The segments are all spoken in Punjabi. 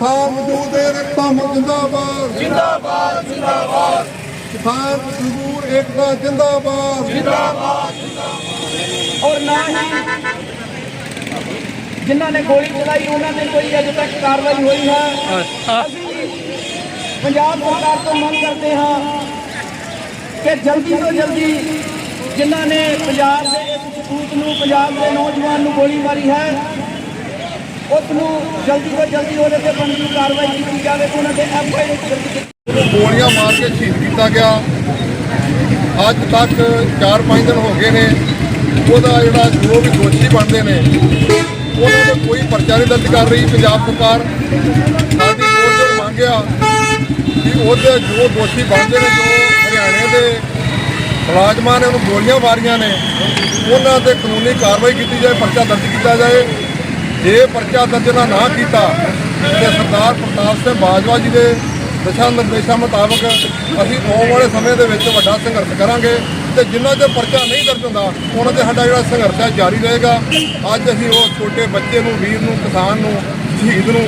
ਜਿੰਦਾਬਾਦ ਕਿਸਾਨ ਮਜ਼ਦੂਰ ਦੇ ਰਕਤਾਂ ਜਿੰਦਾਬਾਦ। ਜਿੰਦਾਬਾਦ ਜਿੰਦਾਬਾਦ। ਕਿਸਾਨ ਮਜ਼ਦੂਰ ਏਕਤਾ ਜਿੰਦਾਬਾਦ। ਔਰ ਨਾ ਹੀ ਜਿਨ੍ਹਾਂ ਨੇ ਗੋਲੀ ਚਲਾਈ ਉਹਨਾਂ ਤੇ ਕੋਈ ਅਜੇ ਤੱਕ ਕਾਰਵਾਈ ਹੋਈ ਹੈ। ਅਸੀਂ ਪੰਜਾਬ ਸਰਕਾਰ ਤੋਂ ਮੰਗ ਕਰਦੇ ਹਾਂ ਕਿ ਜਲਦੀ ਤੋਂ ਜਲਦੀ ਜਿਨ੍ਹਾਂ ਨੇ ਪੰਜਾਬ ਦੇ ਇਸ ਸਪੂਤ ਨੂੰ ਪੰਜਾਬ ਦੇ ਨੌਜਵਾਨ ਨੂੰ ਗੋਲੀ ਮਾਰੀ ਹੈ ਉਸ ਨੂੰ ਜਲਦੀ ਤੋਂ ਜਲਦੀ ਉਹਦੇ ਤੇ ਬਣਦੀ ਕਾਰਵਾਈ ਕੀਤੀ ਜਾਵੇ, ਉਹਨਾਂ ਦੇ ਐਫ ਆਈ ਆਰ ਗੋਲੀਆਂ ਮਾਰ ਕੇ ਸ਼ਹੀਦ ਕੀਤਾ ਗਿਆ, ਅੱਜ ਤੱਕ 4-5 ਦਿਨ ਹੋ ਗਏ ਨੇ, ਉਹਦਾ ਜਿਹੜਾ ਜੋ ਵੀ ਦੋਸ਼ੀ ਬਣਦੇ ਨੇ, ਉਹਨਾਂ ਦਾ ਕੋਈ ਪਰਚਾ ਨਹੀਂ ਦਰਜ ਕਰ ਰਹੀ, ਪੰਜਾਬ ਸਰਕਾਰ ਸਾਡੀ ਕੋਰਟ ਨੇ ਮੰਗਿਆ ਕਿ ਉਹਦੇ ਜੋ ਦੋਸ਼ੀ ਬਣਦੇ ਨੇ, ਜੋ ਹਰਿਆਣੇ ਦੇ ਮੁਲਾਜ਼ਮਾਂ ਨੇ, ਉਹਨੂੰ ਗੋਲੀਆਂ ਮਾਰੀਆਂ ਨੇ, ਉਹਨਾਂ ਤੇ ਕਾਨੂੰਨੀ ਕਾਰਵਾਈ ਕੀਤੀ ਜਾਏ, ਪਰਚਾ ਦਰਜ ਕੀਤਾ ਜਾਏ। ਜੇ ਪਰਚਾ ਦਰਜ ਨਾ ਨਾ ਕੀਤਾ ਤੇ ਸਰਦਾਰ ਪ੍ਰਤਾਪ ਸਿੰਘ ਬਾਜਵਾ ਜੀ ਦੇ ਦਿਸ਼ਾ ਨਿਰਦੇਸ਼ਾਂ ਮੁਤਾਬਕ ਅਸੀਂ ਆਉਣ ਵਾਲੇ ਸਮੇਂ ਦੇ ਵਿੱਚ ਵੱਡਾ ਸੰਘਰਸ਼ ਕਰਾਂਗੇ ਤੇ ਜਿਨ੍ਹਾਂ ਦੇ ਪਰਚਾ ਨਹੀਂ ਦਰਜ ਹੁੰਦਾ, ਉਹਨਾਂ ਤੇ ਸਾਡਾ ਜਿਹੜਾ ਸੰਘਰਸ਼ ਹੈ ਜਾਰੀ ਰਹੇਗਾ। ਅੱਜ ਅਸੀਂ ਉਹ ਛੋਟੇ ਬੱਚੇ ਨੂੰ, ਵੀਰ ਨੂੰ, ਕਿਸਾਨ ਨੂੰ, ਸ਼ਹੀਦ ਨੂੰ,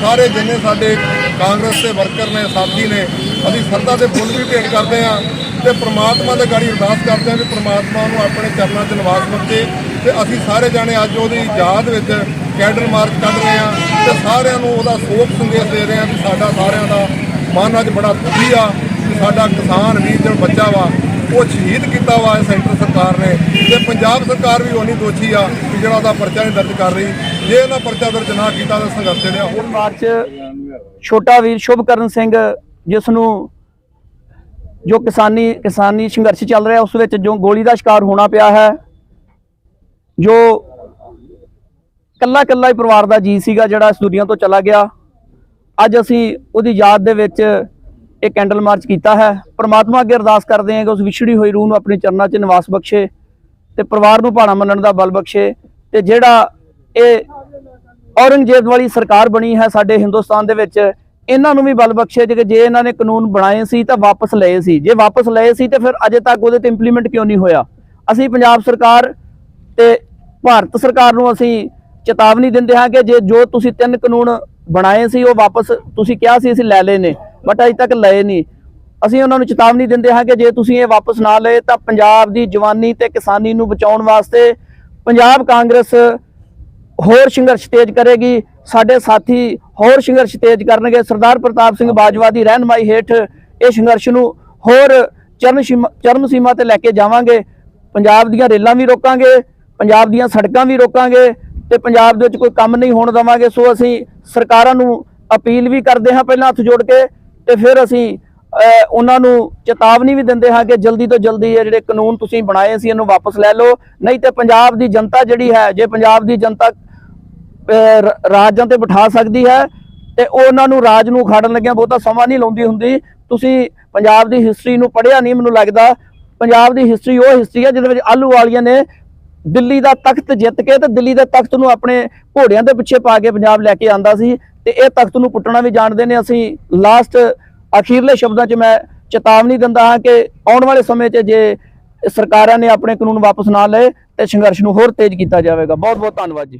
ਸਾਰੇ ਜਿੰਨੇ ਸਾਡੇ ਕਾਂਗਰਸ ਦੇ ਵਰਕਰ ਨੇ, ਸਾਥੀ ਨੇ, ਅਸੀਂ ਸਰਦਾ ਦੇ ਫੁੱਲ ਵੀ ਭੇਟ ਕਰਦੇ ਹਾਂ। ਤੇ ਪ੍ਰਮਾਤਮਾ ਦੇ ਗਾੜੀ ਅਰਦਾਸ ਕਰਦੇ ਹਾਂ ਕਿ ਪ੍ਰਮਾਤਮਾ ਨੂੰ ਆਪਣੇ ਚਰਨਾਂ 'ਚ ਨਿਵਾਸ ਬਖਸ਼ੇ ਤੇ ਅਸੀਂ ਸਾਰੇ ਜਾਣੇ ਅੱਜ ਉਹਦੀ ਯਾਦ ਵਿੱਚ ਕੈਂਡਲ ਮਾਰਚ ਕੱਢ ਰਹੇ ਹਾਂ ਤੇ ਸਾਰਿਆਂ ਨੂੰ ਉਹਦਾ ਸੋਗ ਸੰਦੇਸ਼ ਦੇ ਰਹੇ ਹਾਂ ਕਿ ਸਾਡਾ ਸਾਰਿਆਂ ਦਾ ਮਨ ਅੱਜ ਬੜਾ ਦੁਖੀ ਆ ਕਿ ਸਾਡਾ ਕਿਸਾਨ ਵੀਰ ਜਿਹੜਾ ਬੱਚਾ ਵਾ, ਉਹ ਸ਼ਹੀਦ ਕੀਤਾ ਵਾ ਸੈਂਟਰ ਸਰਕਾਰ ਨੇ। ਤੇ ਪੰਜਾਬ ਸਰਕਾਰ ਵੀ ਉਨੀ ਦੋਸ਼ੀ ਆ ਕਿ ਜਿਹੜਾ ਉਹਦਾ ਪਰਚਾ ਨਹੀਂ ਦਰਜ ਕਰ ਰਹੀ। ਜੇ ਇਹਨਾਂ ਪਰਚਾ ਦਰਜ ਨਾ ਕੀਤਾ ਤਾਂ ਸੰਘਰਸ਼ ਜਿਹੜਾ ਹੋਰ ਮਾਰਚ, ਛੋਟਾ ਵੀਰ ਸ਼ੁਭਕਰਨ ਸਿੰਘ ਜਿਸ ਨੂੰ ਜੋ ਕਿਸਾਨੀ ਕਿਸਾਨੀ ਸੰਘਰਸ਼ ਚੱਲ ਰਿਹਾ, ਉਸ ਵਿੱਚ ਜੋ ਗੋਲੀ ਦਾ ਸ਼ਿਕਾਰ ਹੋਣਾ ਪਿਆ ਹੈ, ਜੋ ਕੱਲਾ ਕੱਲਾ ਹੀ ਪਰਿਵਾਰ ਦਾ ਜੀ ਸੀਗਾ ਜਿਹੜਾ ਇਸ ਦੁਨੀਆ ਤੋਂ ਚਲਾ ਗਿਆ, ਅੱਜ ਅਸੀਂ ਉਹਦੀ ਯਾਦ ਦੇ ਵਿੱਚ ਇਹ ਕੈਂਡਲ ਮਾਰਚ ਕੀਤਾ ਹੈ। ਪ੍ਰਮਾਤਮਾ ਅੱਗੇ ਅਰਦਾਸ ਕਰਦੇ ਹਾਂ ਕਿ ਉਸ ਵਿਛੜੀ ਹੋਈ ਰੂਹ ਨੂੰ ਆਪਣੇ ਚਰਨਾਂ 'ਚ ਨਿਵਾਸ ਬਖਸ਼ੇ ਤੇ ਪਰਿਵਾਰ ਨੂੰ ਭਾਣਾ ਮੰਨਣ ਦਾ ਬਲ ਬਖਸ਼ੇ ਤੇ ਜਿਹੜਾ ਇਹ ਔਰੰਗਜ਼ੇਬ ਵਾਲੀ ਸਰਕਾਰ ਬਣੀ ਹੈ ਸਾਡੇ ਹਿੰਦੁਸਤਾਨ ਦੇ ਵਿੱਚ ਇਹਨਾਂ ਨੂੰ ਵੀ ਬਲ ਬਖਸ਼ੇ ਜੇ ਕਿ ਜੇ ਇਹਨਾਂ ਨੇ ਕਾਨੂੰਨ ਬਣਾਏ ਸੀ ਤਾਂ ਵਾਪਸ ਲਏ ਸੀ। ਜੇ ਵਾਪਸ ਲਏ ਸੀ ਤੇ ਫਿਰ ਅਜੇ ਤੱਕ ਉਹਦੇ ਤੇ ਇੰਪਲੀਮੈਂਟ ਕਿਉਂ ਨਹੀਂ ਹੋਇਆ? ਅਸੀਂ ਪੰਜਾਬ ਸਰਕਾਰ ਤੇ ਭਾਰਤ ਸਰਕਾਰ ਨੂੰ ਅਸੀਂ ਚੇਤਾਵਨੀ ਦਿੰਦੇ ਹਾਂ ਕਿ ਜੇ ਜੋ ਤੁਸੀਂ ਤਿੰਨ ਕਾਨੂੰਨ ਬਣਾਏ ਸੀ, ਉਹ ਵਾਪਸ ਤੁਸੀਂ ਕਿਹਾ ਸੀ, ਅਸੀਂ ਲੈ ਲਏ ਨੇ, ਬਟ ਅਜੇ ਤੱਕ ਲਏ ਨਹੀਂ। ਅਸੀਂ ਉਹਨਾਂ ਨੂੰ ਚੇਤਾਵਨੀ ਦਿੰਦੇ ਹਾਂ ਕਿ ਜੇ ਤੁਸੀਂ ਇਹ ਵਾਪਸ ਨਾ ਲਏ ਤਾਂ ਪੰਜਾਬ ਦੀ ਜਵਾਨੀ ਤੇ ਕਿਸਾਨੀ ਨੂੰ ਬਚਾਉਣ ਵਾਸਤੇ ਪੰਜਾਬ ਕਾਂਗਰਸ ਹੋਰ ਸੰਘਰਸ਼ ਤੇਜ਼ ਕਰੇਗੀ। ਸਾਡੇ ਸਾਥੀ ਹੋਰ ਸੰਘਰਸ਼ ਤੇਜ਼ ਕਰਨਗੇ। ਸਰਦਾਰ ਪ੍ਰਤਾਪ ਸਿੰਘ ਬਾਜਵਾ ਦੀ ਰਹਿਨਮਾਈ ਹੇਠ ਇਹ ਸੰਘਰਸ਼ ਨੂੰ ਹੋਰ ਚਰਨ ਸੀਮਾ ਚਰਨ ਸੀਮਾ ਤੇ ਲੈ ਕੇ ਜਾਵਾਂਗੇ। ਪੰਜਾਬ ਦੀਆਂ ਰੇਲਾਂ ਵੀ ਰੋਕਾਂਗੇ, ਪੰਜਾਬ ਦੀਆਂ ਸੜਕਾਂ ਵੀ ਰੋਕਾਂਗੇ ਤੇ ਪੰਜਾਬ ਦੇ ਵਿੱਚ ਕੋਈ ਕੰਮ ਨਹੀਂ ਹੋਣ ਦੇਵਾਂਗੇ। ਸੋ ਅਸੀਂ ਸਰਕਾਰਾਂ ਨੂੰ ਅਪੀਲ ਵੀ ਕਰਦੇ ਹਾਂ ਪਹਿਲਾਂ ਹੱਥ ਜੋੜ ਕੇ ਤੇ ਫਿਰ ਅਸੀਂ ਉਹਨਾਂ ਨੂੰ ਚੇਤਾਵਨੀ ਵੀ ਦਿੰਦੇ ਹਾਂ ਕਿ ਜਲਦੀ ਤੋਂ ਜਲਦੀ ਇਹ ਜਿਹੜੇ ਕਾਨੂੰਨ ਤੁਸੀਂ ਬਣਾਏ ਸੀ, ਇਹਨੂੰ ਵਾਪਸ ਲੈ ਲਓ। ਨਹੀਂ ਤੇ ਪੰਜਾਬ ਦੀ ਜਨਤਾ ਜਿਹੜੀ ਹੈ, ਜੇ ਪੰਜਾਬ ਦੀ ਜਨਤਾ ਰਾਜਾਂ ਤੇ ਬਿਠਾ ਸਕਦੀ ਹੈ ਤੇ ਉਹਨਾਂ ਨੂੰ ਰਾਜ ਨੂੰ ਉਖਾੜਨ ਲੱਗਿਆ ਬਹੁਤਾ ਸਮਾਂ ਨਹੀਂ ਲਾਉਂਦੀ ਹੁੰਦੀ। ਤੁਸੀਂ ਪੰਜਾਬ ਦੀ ਹਿਸਟਰੀ ਨੂੰ ਪੜ੍ਹਿਆ ਨਹੀਂ, ਮੈਨੂੰ ਲੱਗਦਾ। ਪੰਜਾਬ ਦੀ ਹਿਸਟਰੀ ਉਹ ਹਿਸਟਰੀ ਹੈ ਜਿਹਦੇ ਵਿੱਚ ਆਲੂ ਵਾਲੀਆਂ ਨੇ ਦਿੱਲੀ ਦਾ ਤਖਤ ਜਿੱਤ ਕੇ ਤੇ ਦਿੱਲੀ ਦੇ ਤਖਤ ਨੂੰ ਆਪਣੇ ਘੋੜਿਆਂ ਦੇ ਪਿੱਛੇ ਪਾ ਕੇ ਪੰਜਾਬ ਲੈ ਕੇ ਆਂਦਾ ਸੀ ਤੇ ਇਹ ਤਖਤ ਨੂੰ ਪੁੱਟਣਾ ਵੀ ਜਾਣਦੇ ਨੇ। ਅਸੀਂ ਲਾਸਟ ਅਖੀਰਲੇ ਸ਼ਬਦਾਂ 'ਚ ਮੈਂ ਚੇਤਾਵਨੀ ਦਿੰਦਾ ਹਾਂ ਕਿ ਆਉਣ ਵਾਲੇ ਸਮੇਂ 'ਚ ਜੇ ਸਰਕਾਰਾਂ ਨੇ ਆਪਣੇ ਕਾਨੂੰਨ ਵਾਪਸ ਨਾ ਲਏ ਤੇ ਸੰਘਰਸ਼ ਨੂੰ ਹੋਰ ਤੇਜ਼ ਕੀਤਾ ਜਾਵੇਗਾ। ਬਹੁਤ ਬਹੁਤ ਧੰਨਵਾਦ ਜੀ।